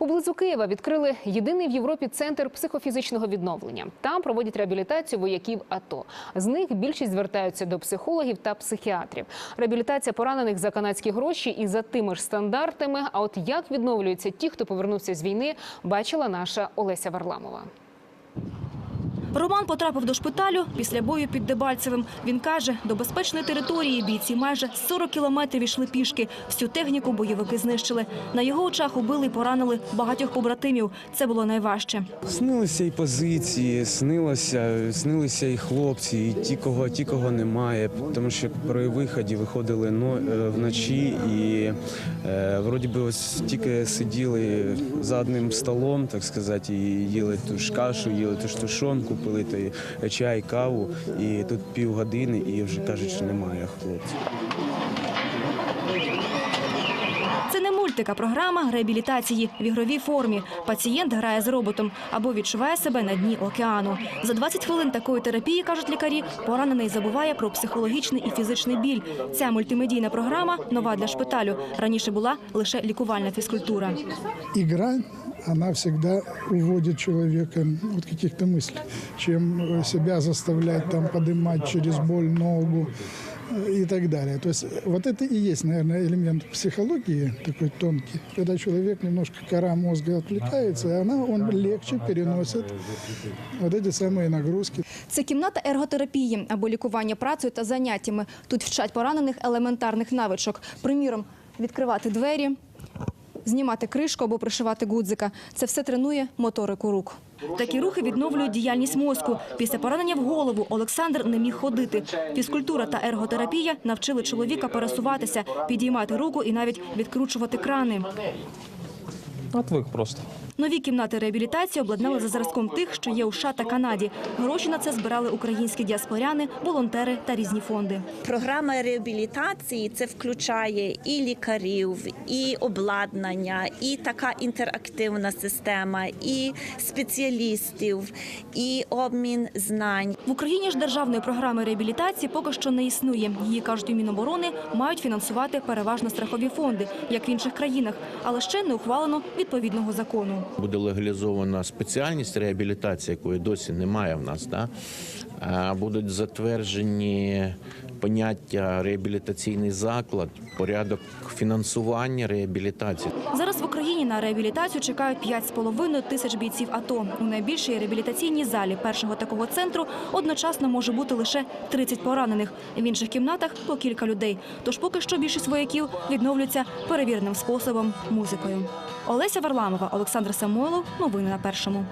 Поблизу Києва відкрили єдиний в Європі центр психофізичного відновлення. Там проводять реабілітацію вояків АТО. З них більшість звертаються до психологів та психіатрів. Реабілітація поранених за канадські гроші і за тими ж стандартами. А от як відновлюються ті, хто повернувся з війни, бачила наша Олеся Варламова. Роман потрапив до шпиталю після бою під Дебальцевим. Він каже, до безпечної території бійці майже 40 кілометрів йшли пішки. Всю техніку бойовики знищили. На його очах убили і поранили багатьох побратимів. Це було найважче. Снилися і позиції, снилося, снилися і хлопці, і ті, кого ті, кого немає. Тому що при виході виходили е, вночі і е, вроді би ось тільки сиділи за одним столом, так сказати, і їли ту ж кашу, їли ту ж тушонку, пили той чай, каву. І тут півгодини, і вже кажуть, що немає хлопців Це не мультик, а програма реабілітації в ігровій формі. Пацієнт грає з роботом або відчуває себе на дні океану. За 20 хвилин такої терапії, кажуть лікарі, поранений забуває про психологічний і фізичний біль. Ця мультимедійна програма нова для шпиталю. Раніше була лише лікувальна фізкультура. игра, она всегда уводит человека от каких-то мыслей, чем э, себя заставлять там поднимать через боль ногу э, и так далее. То есть вот это и есть, наверное, элемент психологии такой тонкий, когда человек немножко кора мозга отвлекается, и она, он легче переносит вот эти самые нагрузки. Це кімната ерготерапії або лікування працею та заняттями. Тут вчать поранених елементарних навичок. Приміром, відкривати двері, знімати кришку або пришивати гудзика. Це все тренує моторику рук. Такі рухи відновлюють діяльність мозку. Після поранення в голову Олександр не міг ходити. Фізкультура та ерготерапія навчили чоловіка пересуватися, підіймати руку і навіть відкручувати крани. Отвик просто. Нові кімнати реабілітації обладнали за зразком тих, що є у США та Канаді. Гроші на це збирали українські діаспоряни, волонтери та різні фонди. Програма реабілітації це включає і лікарів, і обладнання, і така інтерактивна система, і спеціалістів, і обмін знань. В Україні ж державної програми реабілітації поки що не існує. Її кажуть у Міноборони мають фінансувати переважно страхові фонди, як в інших країнах, але ще не ухвалено відповідного закону. Буде легалізована спеціальність реабілітації, якої досі немає в нас. Да? Будуть затверджені поняття реабілітаційний заклад, порядок фінансування реабілітації. Зараз в Україні на реабілітацію чекають 5,5 тисяч бійців АТО. У найбільшій реабілітаційній залі першого такого центру одночасно може бути лише 30 поранених. В інших кімнатах по кілька людей. Тож поки що більшість вояків відновлюються перевіреним способом музикою. Олеся Варламова, Олександр Самойлов. Новини на першому.